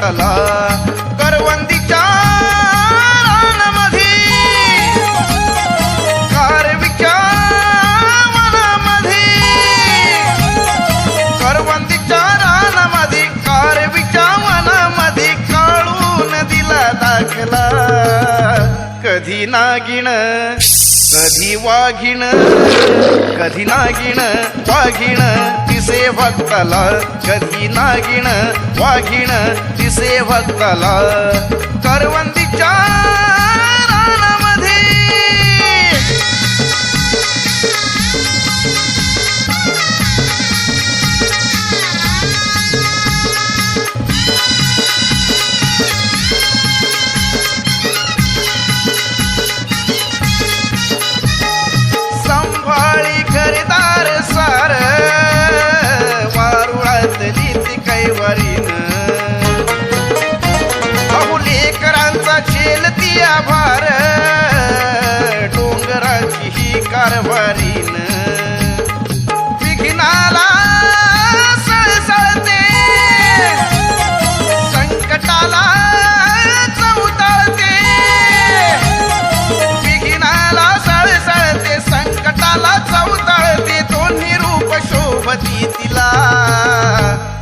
दिसे करवंदीच्या रानामध्ये. कारविच्या मनामधी करवंदीच्या रानामध्ये कारविच्या मनामधी काळून दिला दाखला. कधी नागिण कधी वाघिण कधी नागिण वाघिण. दिसे भक्ताला कधी नागिण वाघिण दिसे भक्ताला करवंदीच्या भर डोंगराची ही कारभारीन. विघ्नाला सळसळते संकटाला चौताळते. विघ्नाला सळसळते संकटाला चौताळते दोन्ही रूप शोभती तिला.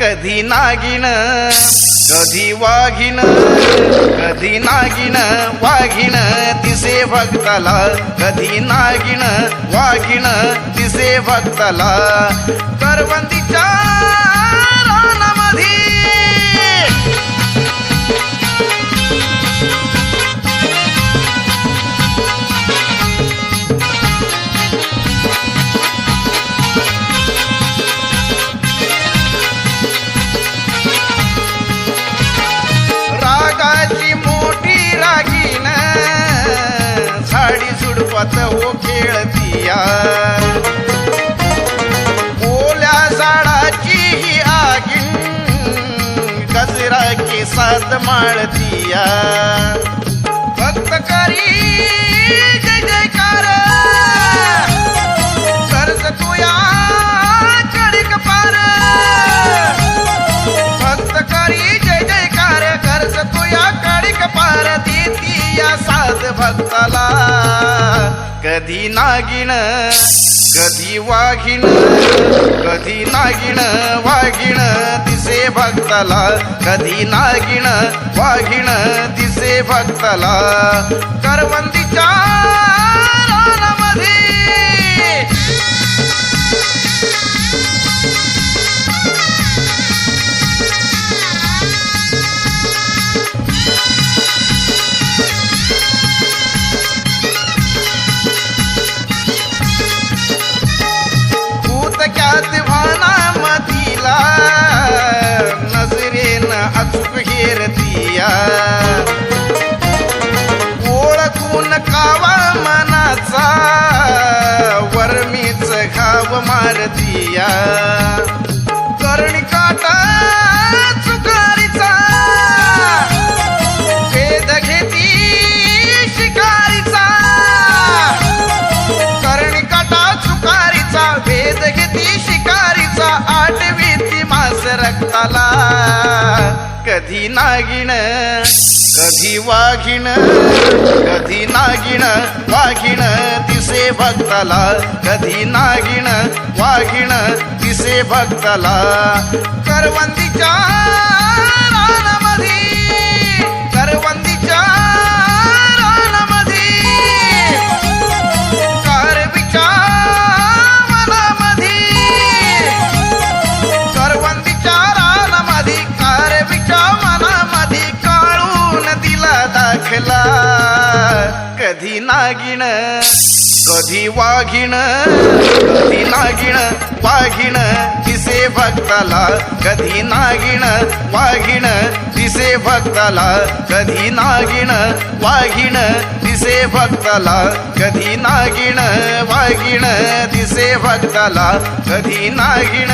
कधी नागिन कधी वाघिण कधी नागिन वाघिण दिसे भक्ताला. कधी नागिन वाघिण दिसे भक्ताला. करवंदीच्या केसात माळतिया. भक्त करी जय जयकार. कर्ज तुया चढिक पार. भक्त करी जय जयकार. कर्ज तुया काळिक पार. देती या साध भक्ताला. कधी नागिण कधी वाघिण कधी नागिण वाघिण दिसे भक्ताला. कधी नागिण वाघिण दिसे भक्ताला. करवंदीच्या कधी नागिण कधी वाघिण कधी नागिण वाघिण दिसे भक्ताला. कधी नागिण वाघिण दिसे भक्ताला. करवंदीच्या दाखला कधी नागिण कधी वाघिण कधी नागिण वाघिण दिसे भक्ताला कधी नागिण वाघिण दिसे भक्ताला कधी नागिण वाघिण दिसे भक्ताला कधी नागिण वाघिण दिसे भक्ताला कधी नागिण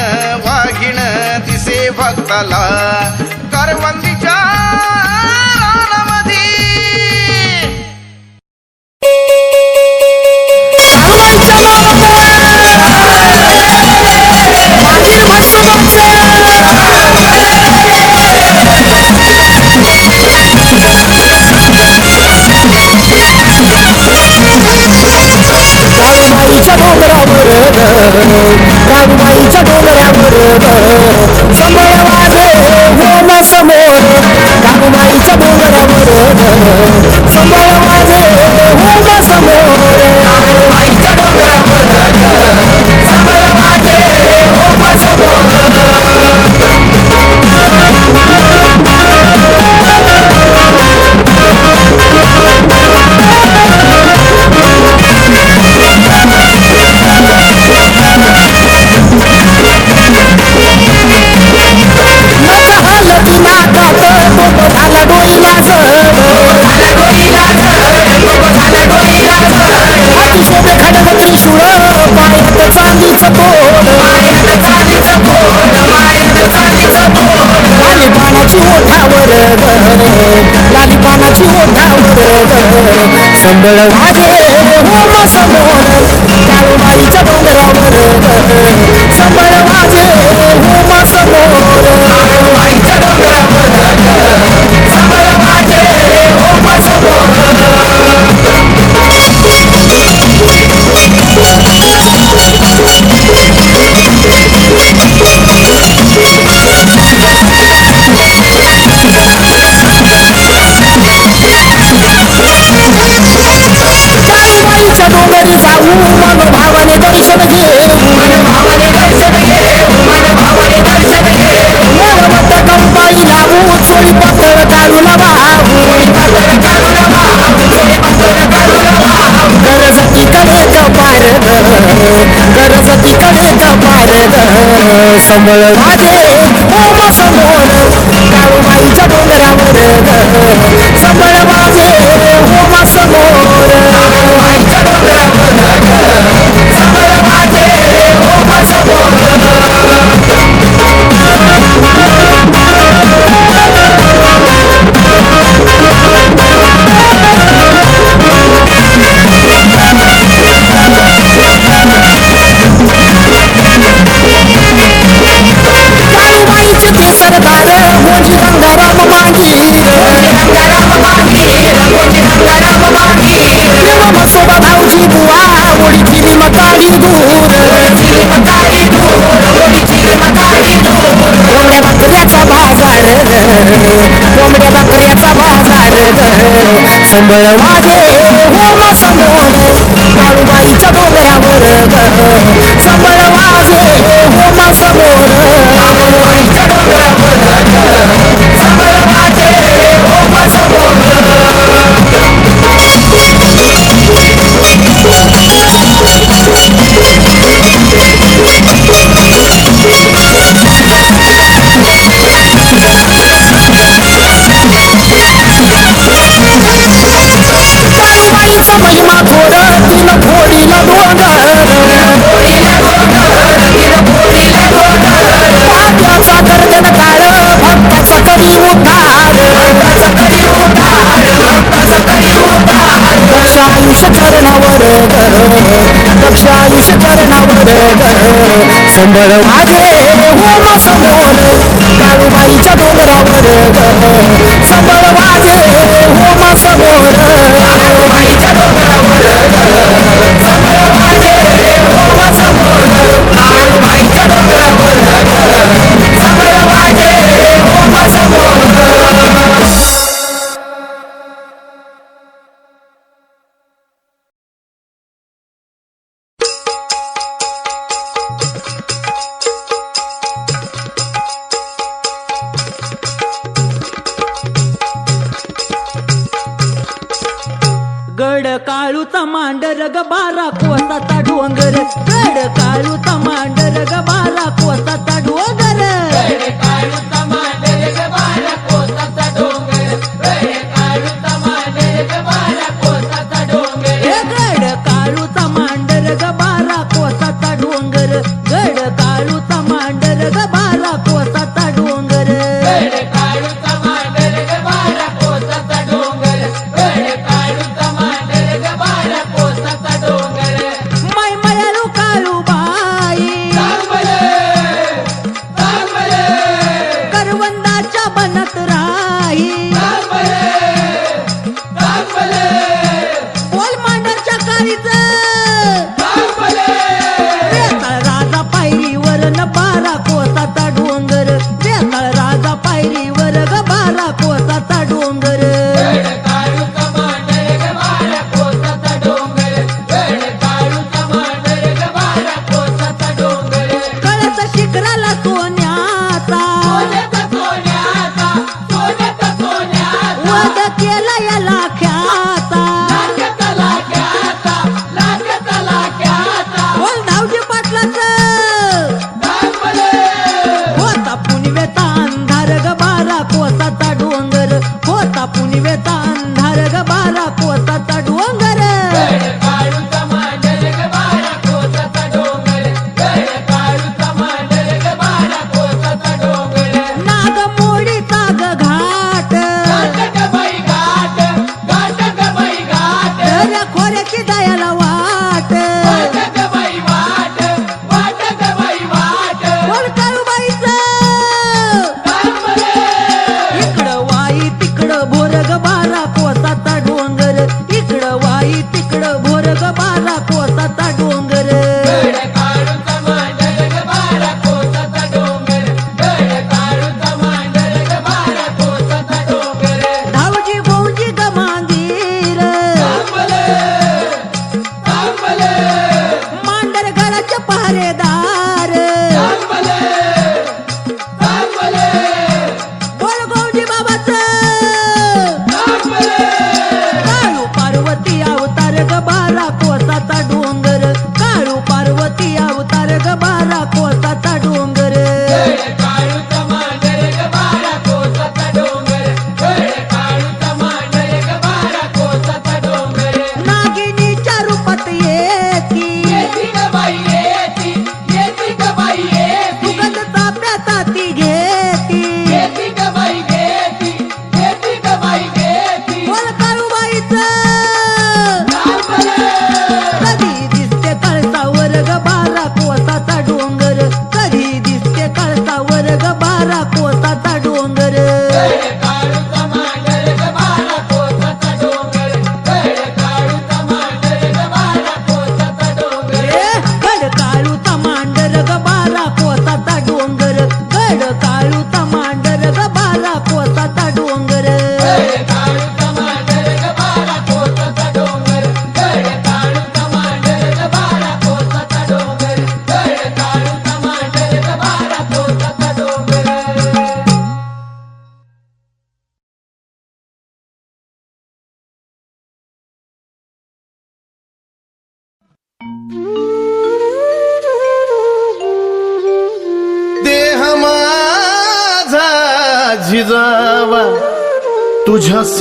वाघिण दिसे भक्ताला. करवंदीच्या माईच्या डोंगरावर राम माईच्या डोंगरावर जमळ वाजे होम समोर राम माईच्या डोंगरावर समय वाजे होम समोर Mama Remember Number काळू मांडर ग बारा कोसाचा डोंगर. गड काळू मांडर ग बारा कोसा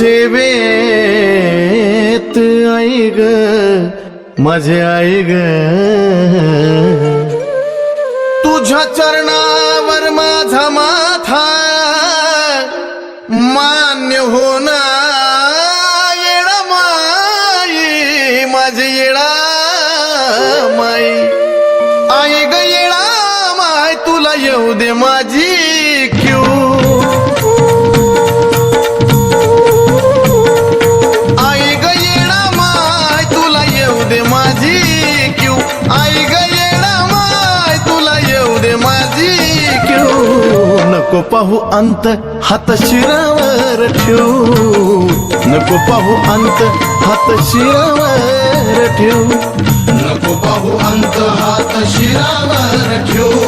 सेवेत आई ग माझे आई ग। तुझ्या चरणावर माझा माथा मान्य होना येडा माई माझे येडा माई। आई ग येडा माय तुला येऊ दे माझी नको पाहू अंत हात शिरावर ठेवू. नको पाहू अंत हात शिरावर ठेवू. नको पाहू अंत हात शिरावर ठेवू.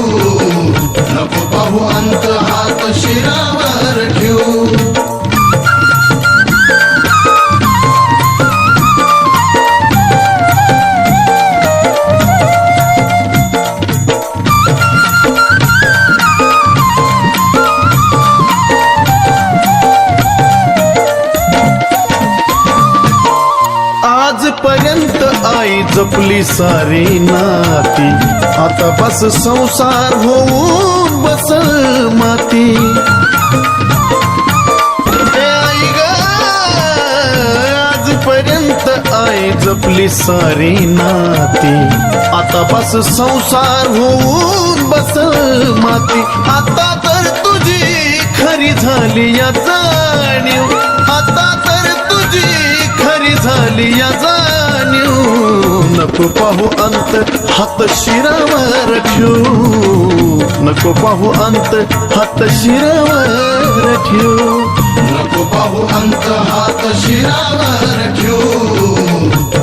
नको पाहू अंत हात शिरावर ठेवू. आजपर्यंत आई जपली सारी नाती. आता बस संसार होऊन बसल माती. आई आजपर्यंत आई जपली सारी नाती. आता बस संसार होऊन बसल माती. आता तर तुझी खरी झाली या जाणीव. आता तर तुझी खरी झाली या जाणीव. नको पाहू अंत हात शिरावर ठेवू। नको पाहू अंत हात शिरावर ठेवू। नको पाहू अंत हात शिरावर ठेवू।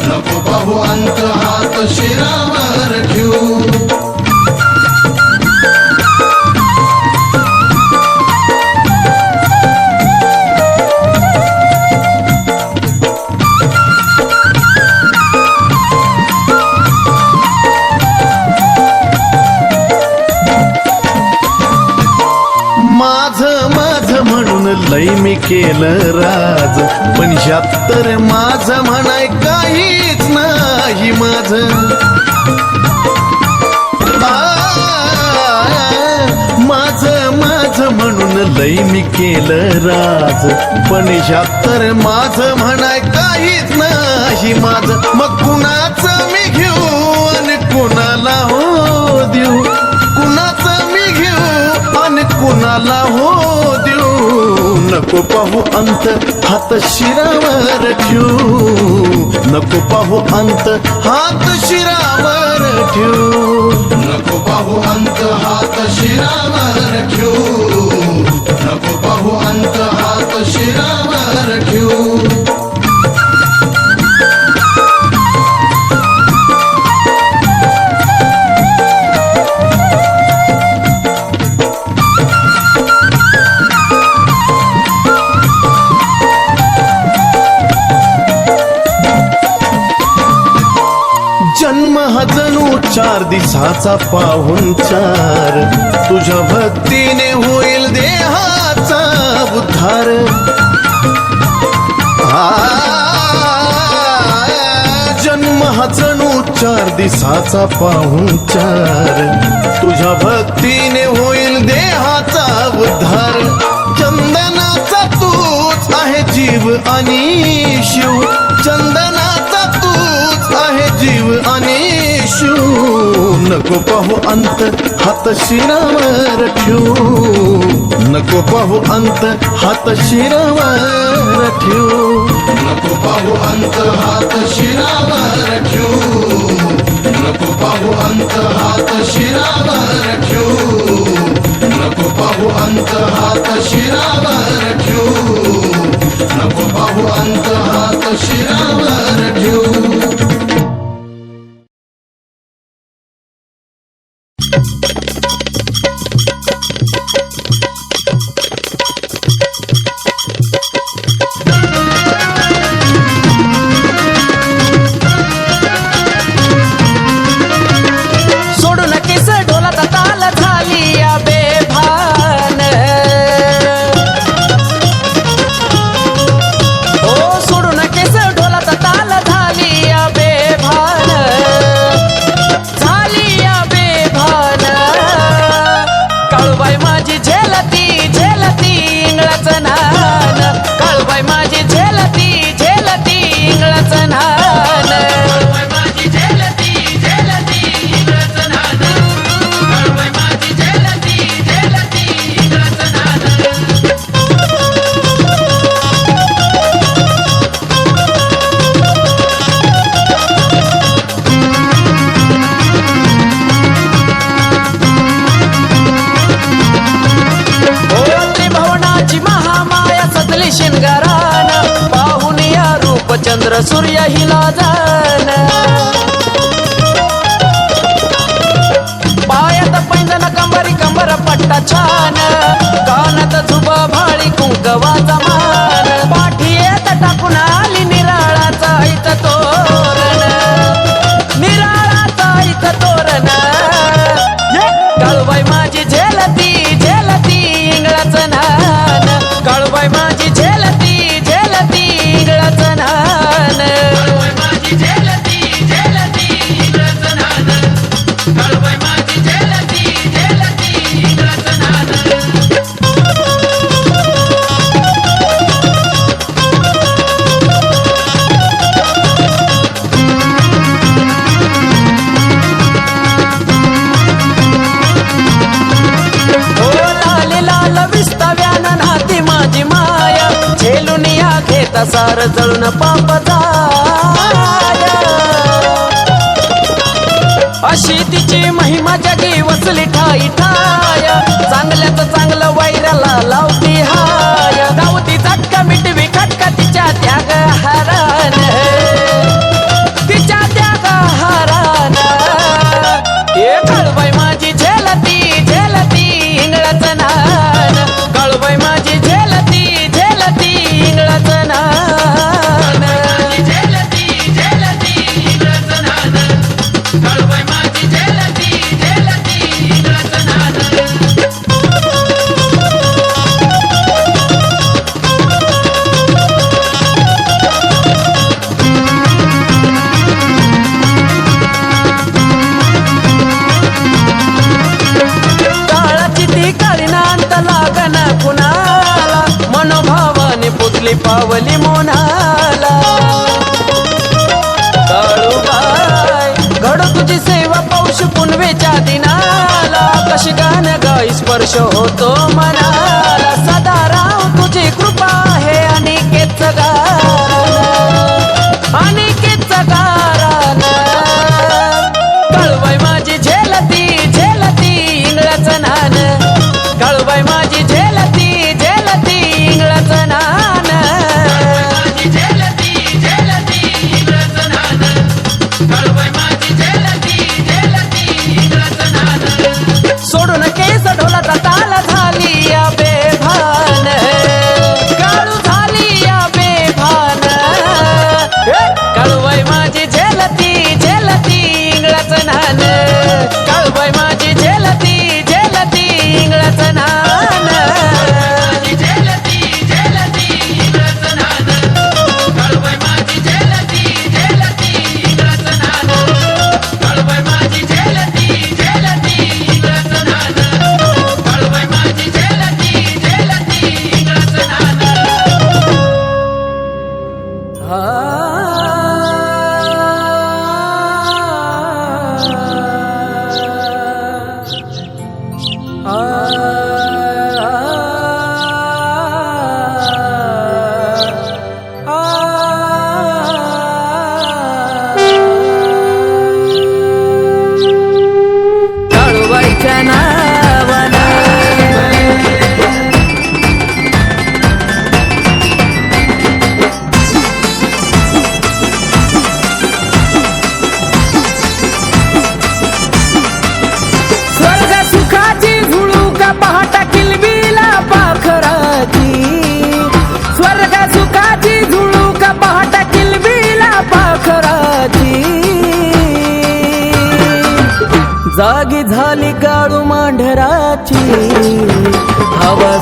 नको पाहू अंत हात शिरावर ठेवू। केलं राज. पण ह्यात तर माझ म्हणाय काहीच नाही माझ. माझ माझ म्हणून लय मी केलं राज. पण ह्यात तर माझ म्हणाय काहीच नाही माझ. मग कुणाच मी घेऊ आणि कुणाला हो देऊ? कुणाच मी घेऊ आणि कुणाला हो देऊ? नको पाहू अंत हात शिरावर ठेवू. नको पाहू अंत हात शिरावर ठेवू. नको पाहू अंत हात शिरावर ठेवू. नको पाहू अंत हात शिरावर चार पाहून चार. तुझ्या भक्तीने होईल देहाचा उद्धार. जन्म हा जणू चार दिसाचा पाहून चार. तुझ्या भक्तीने होईल देहाचा उद्धार. चंदनाचा तूच आहे जीव आणि शिव. नको पाहू अंत हात शिरावर ठेवू. नको पाहू अंत हात शिरावर ठेवू. नको पाहू अंत हात शिरावर ठेवू. नको पाहू अंत हात शिरावर ठेवू. नको पाहू अंत हात शिरावर ठेवू. नको पाहू अंत हात शिरावर ठेवू. घेता सार जळून पापदा अशी तिची महिमा जगी वसली ठाई ठाय. चांगल्यात चांगलं वैराला लाव पावली मोनाला. काळूबाई घड तुझी सेवा पाऊस पुनवेच्या दिनाला. कशी गाणं गाई स्पर्श होतो मनाला. सदारा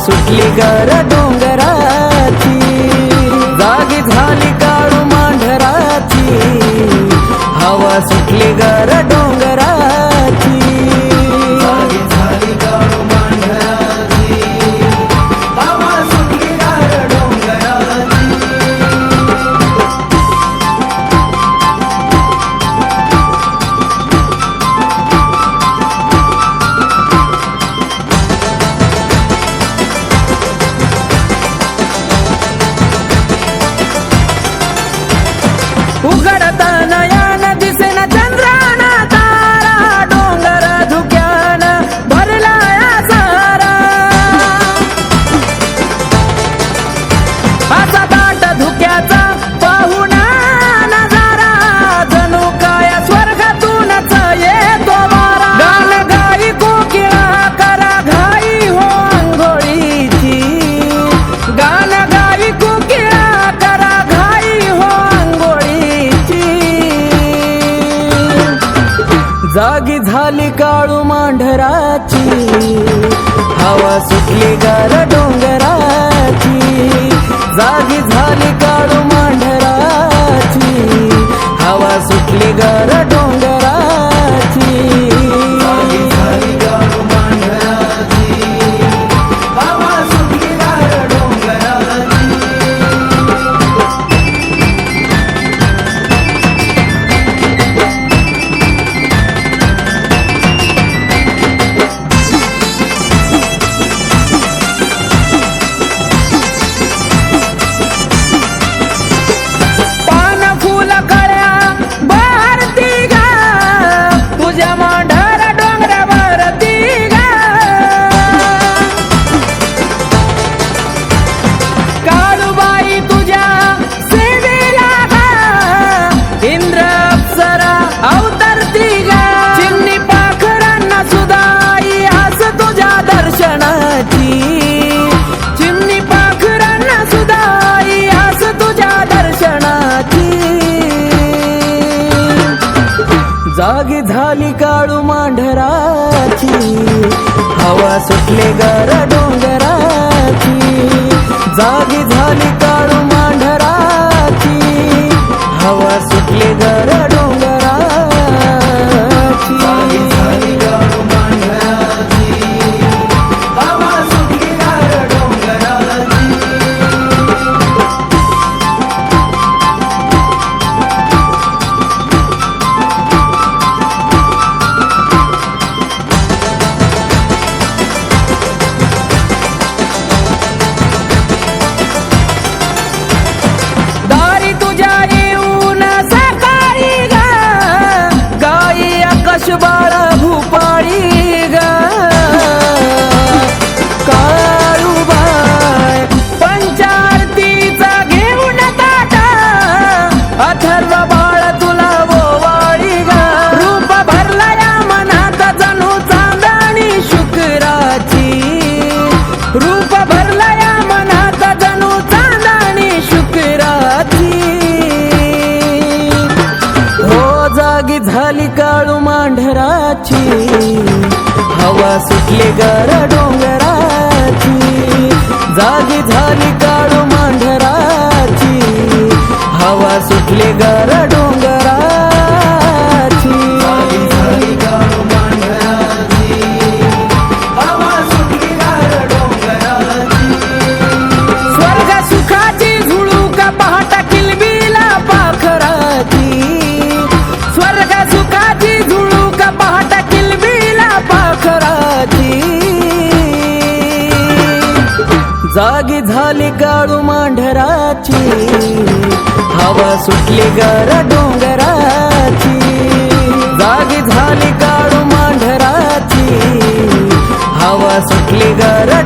सुटली गर डोंगरा निकाडू मांढराची. हवा सुटली गरड राग झाली काळू मांढराची. हवा सुटले गर डोंगराची. जागी झाली जागी झाली गाळू मांढराची. हवा सुटली गर डोंगराची. जागी झाली गाळू मांढराची. हवा सुटली गार